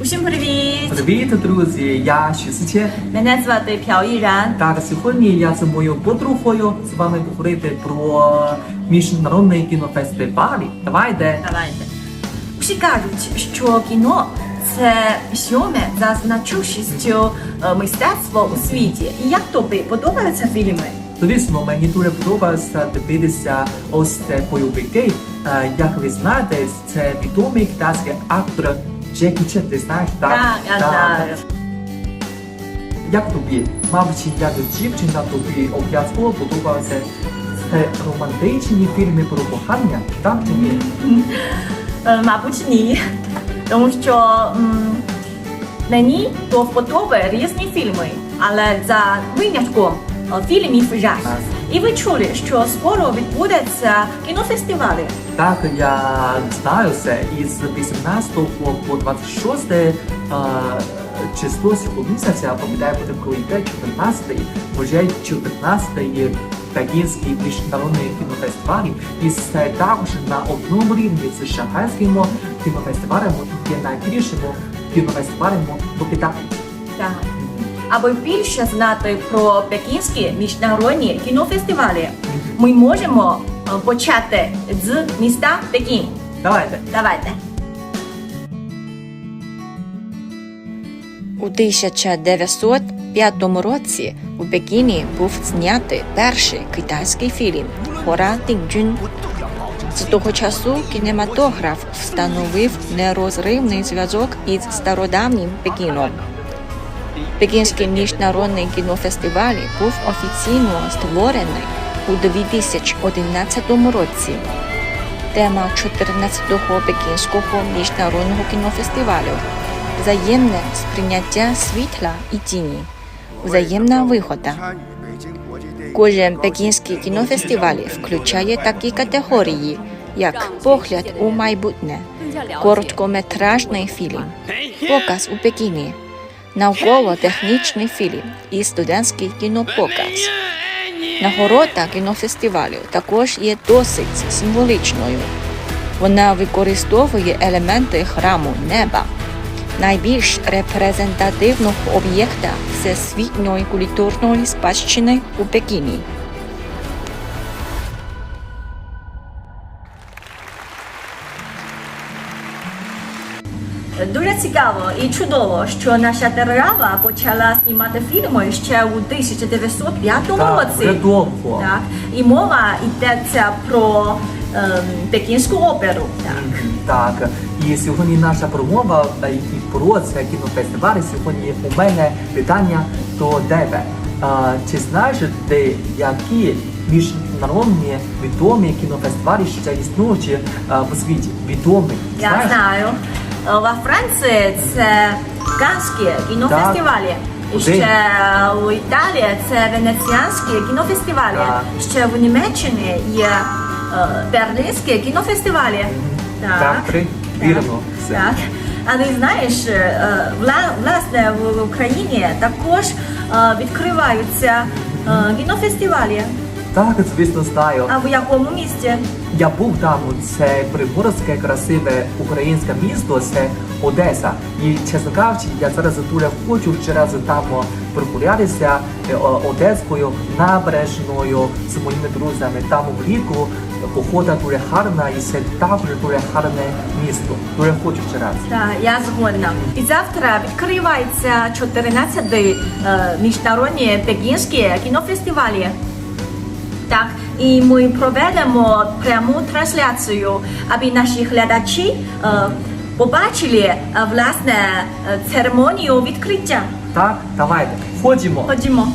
Усім привіт! Привіт, друзі! Я Шісиче. Мене звати Пяо Іран. Так, сьогодні я з моєю подругою з вами говорити про міжнародний кінофестиваль. Давайте. Давайте. Всі кажуть, що кіно це сьоме за значущістю е, мистецтво у світі. І як тобі подобаються фільми? Звісно, мені дуже подобається дивитися ось це бойовики. Е, Як ви знаєте, це відомий китайський актор Джекі ти знаєш? Так, я знаю. Як тобі? Мабуть, як дівчина тобі обов'язково подобаються це романтичні фільми про кохання, так чи ні? Е, Мабуть, ні. Тому що мені до вподоби різні фільми, але за винятком е, фільмів жах. І ви чули, що скоро відбудеться кінофестивалі. Так, я знаю це із 18 по 26 е, число цього місяця, пам'ятаю, буде пройде 14 вже 14 Пекінський міжнародний кінофестиваль. І це також на одному рівні з шанхайським кінофестивалем є найбільшим кінофестивалем у Китаї. Так. Аби більше знати про пекінські міжнародні кінофестивалі, ми можемо е, почати з міста Пекін. Давайте. Давайте. У 1905 році у Пекіні був знятий перший китайський фільм Хора Дінджун. З того часу кінематограф встановив нерозривний зв'язок із стародавнім Пекіном. Пекінський міжнародний кінофестиваль був офіційно створений у 2011 році. Тема 14-го Пекінського міжнародного кінофестивалю взаємне сприйняття світла і тіні, взаємна вигода. Кожен пекінський кінофестиваль включає такі категорії, як погляд у майбутнє, короткометражний фільм, показ у Пекіні, науково-технічний фільм і студентський кінопоказ. Нагорода кінофестивалю також є досить символічною. Вона використовує елементи храму неба, найбільш репрезентативного об'єкта всесвітньої культурної спадщини у Пекіні. Дуже цікаво і чудово, що наша держава почала знімати фільми ще у 1905 Так, вже році. довго. Так, і мова йдеться про ем, пекінську оперу. Так. Так, і сьогодні наша промова е, і про це кінофестиваль. Сьогодні у мене питання до тебе. А, чи знаєш ти, які міжнародні відомі кінофестивалі ще існують е, в світі? Відомі? Я Знаєш? знаю. Е, Во Франції це Канські кінофестивалі. І ще у Італії це венеціанські кінофестивалі. Так. Ще в Німеччині є е, берлінські кінофестивалі. Так, при- вірно. Так. Але знаєш, е, власне в Україні також е, відкриваються е, кінофестивалі. Так, звісно, знаю. А в якому місті? Я був там, це приморське красиве українське місто, це Одеса. І чесно кажучи, я зараз дуже хочу ще раз там прогулятися е, Одеською набережною з моїми друзями. Там влітку погода дуже гарна і це також дуже гарне місто. Дуже хочу ще раз. Так, я згодна. І завтра відкривається 14-й е, міжнародні пекінські кінофестивалі. Так, і ми проведемо пряму трансляцію, аби наші глядачі е, побачили е, власне е, церемонію відкриття. Так, давайте, ходімо. Ходімо.